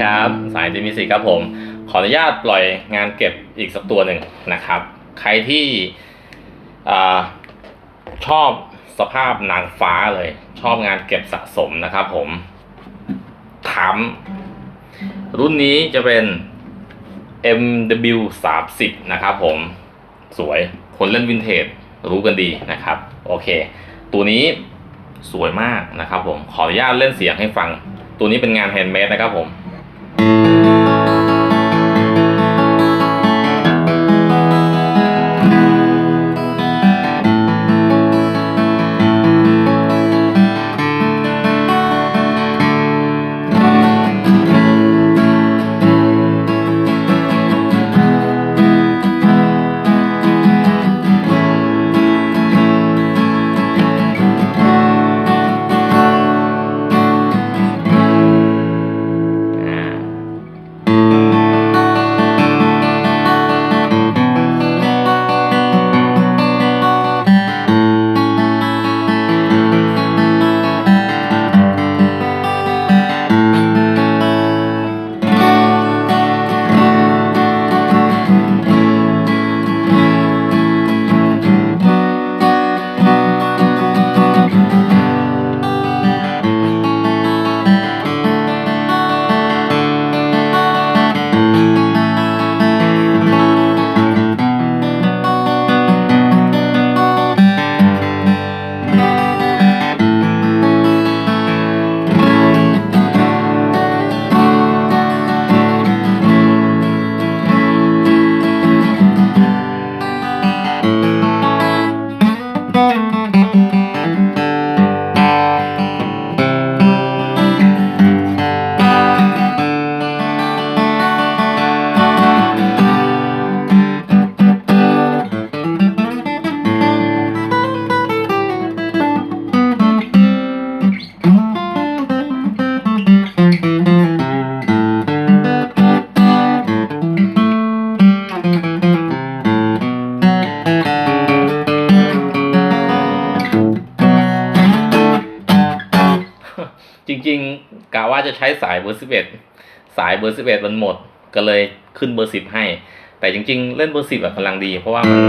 ครับ สายดีมิสิครับผม ขออนุญาตปล่อยงานเก็บอีกสักตัวหนึ่งนะครับ ใครที่อชอบสภาพนางฟ้าเลย ชอบงานเก็บสะสมนะครับผมถามรุ่นนี้จะเป็น MW 3 0นะครับผม สวย คนเล่นวินเทจรู้กันดีนะครับ โอเค ตัวนี้สวยมากนะครับผม ขออนุญาตเล่นเสียงให้ฟัง ตัวนี้เป็นงานแฮนด์เมดนะครับผม ริงๆกะว่าจะใช้สายเบอร์สิบเอ็ดสายเบอร์สิบเอ็ดมันหมด ก็เลยขึ้นเบอร์สิบให้ แต่จริง ๆ เล่นเบอร์สิบแบบพลังดี เพราะว่ามัน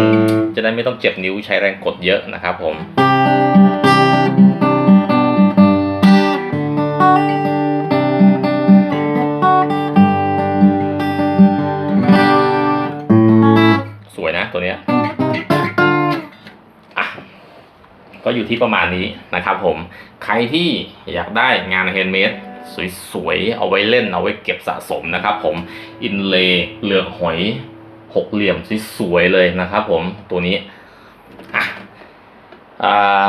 จะได้ไม่ต้องเจ็บนิ้วใช้แรงกดเยอะนะครับผม ที่ประมาณนี้นะครับผมใครที่อยากได้งานแฮนด์เมดสวยๆ เอาไว้เล่นเอาไว้เก็บสะสมนะครับผมอินเลเหลือกหอยหกเหลี่ยมสวยๆเลยนะครับผมตัวนี้อะอ่า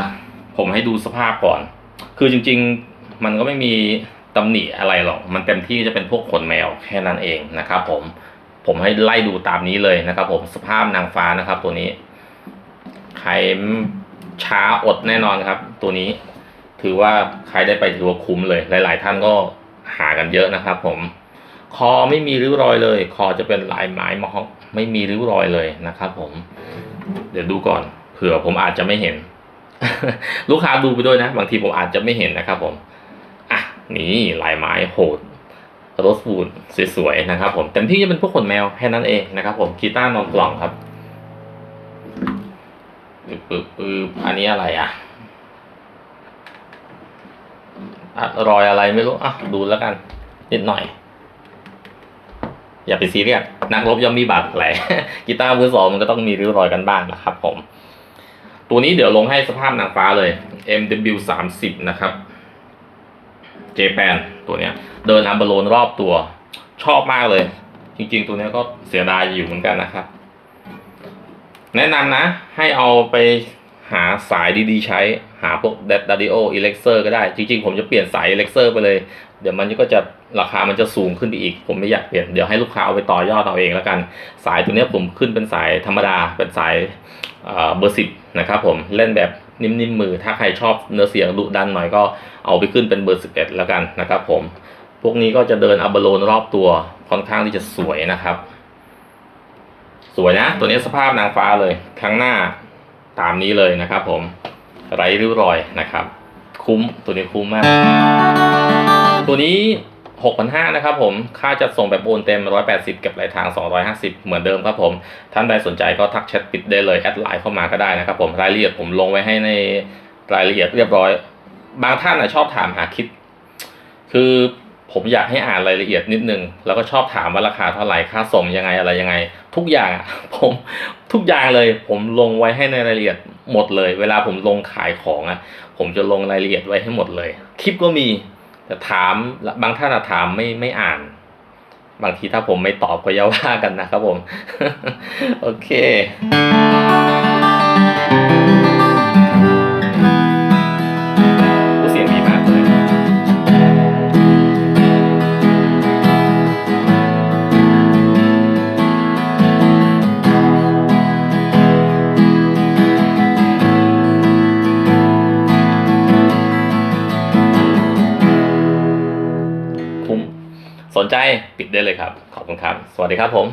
ผมให้ดูสภาพก่อน คือจริงๆมันก็ไม่มีตำหนิอะไรหรอก มันเต็มที่จะเป็นพวกขนแมวแค่นั้นเองนะครับผม ผมให้ไล่ดูตามนี้เลยนะครับผมสภาพนางฟ้านะครับตัวนี้ ใคร ช้าอดแน่นอนครับ ตัวนี้ถือว่าใครได้ไปถือว่าคุ้มเลย หลาย ๆ ท่านก็หากันเยอะนะครับ ผม คอไม่มีริ้วรอยเลย คอจะเป็นลายไม้มอฮไม่มีริ้วรอยเลยนะครับ ผม เดี๋ยวดูก่อนเผื่อผมอาจจะไม่เห็น ลูกค้าดูไปด้วยนะ บางทีผมอาจจะไม่เห็นนะครับ ผมอะนี่ลายไม้โหดรสวูดสวยๆนะครับ ผมเต็มที่จะเป็นพวกขนแมวแค่นั้นเองนะครับ ผมกีต้านอนกล่องครับ ปึ๊บปึ๊บปึ๊บอันนี้อะไรอะรอยอะไรไม่รู้อะดูแล้วกันนิดหน่อย อย่าไปซีเรียสนักรบย่อมมีบาดแผลกีตาร์มือสองมันก็ต้องมีริ้วรอยกันบ้างนะครับผม ตัวนี้เดี๋ยวลงให้สภาพนางฟ้าเลย MW 3 0นะครับเจแปนตัวเนี้ย เดินอัมเบโลนรอบตัว ชอบมากเลย จริงๆ ตัวเนี้ยก็เสียดายอยู่เหมือนกันนะครับ แนะนำนะ ให้เอาไปหาสายดีๆ ใช้หาพวก d a d i o e l e x e r ก็ได้ จริงๆ ผมจะเปลี่ยนสาย e l e x e r ไปเลย เดี๋ยวมันก็จะราคามันจะสูงขึ้นไปอีก ผมไม่อยากเปลี่ยน เดี๋ยวให้ลูกค้าเอาไปต่อยอดเอาเองแล้วกัน สายตัวนี้ผมขึ้นเป็นสายธรรมดา เป็นสายเบอร์สิบนะครับผม เล่นแบบนิ่มๆมือ ถ้าใครชอบเนื้อเสียงดุดันหน่อยก็เอาไปขึ้นเป็นเบอร์สิบเอ็ดแล้วกันนะครับผม พวกนี้ก็จะเดินอัลเบโลนรอบตัวค่อนข้างที่จะสวยนะครับ สวยนะ ตัวนี้สภาพนางฟ้าเลย ทั้งหน้าตามนี้เลยนะครับผมไร้ริ้วรอยนะครับ คุ้มตัวนี้คุ้มมาก ตัวนี้ 6,500นะครับผม ค่าจัดส่งแบบโอนเต็ม 180 เก็บปลายทาง 250 เหมือนเดิมครับผม ท่านใดสนใจก็ทักแชทปิดได้เลย แอดไลน์เข้ามาก็ได้นะครับผม รายละเอียดผมลงไว้ให้ในรายละเอียดเรียบร้อย บางท่านนะชอบถามหาคลิป คือ ผมอยากให้อ่านรายละเอียดนิดนึง แล้วก็ชอบถามว่าราคาเท่าไหร่ค่าส่งยังไงอะไรยังไง ทุกอย่างผมทุกอย่างเลย ผมลงไว้ให้ในรายละเอียดหมดเลย เวลาผมลงขายของอะ ผมจะลงรายละเอียดไว้ให้หมดเลย คลิปก็มีแต่ถามบางท่านถามไม่ไม่อ่าน บางทีถ้าผมไม่ตอบก็อย่าว่ากันนะครับผม โอเค ใจปิดได้เลยครับ ขอบคุณครับ สวัสดีครับผม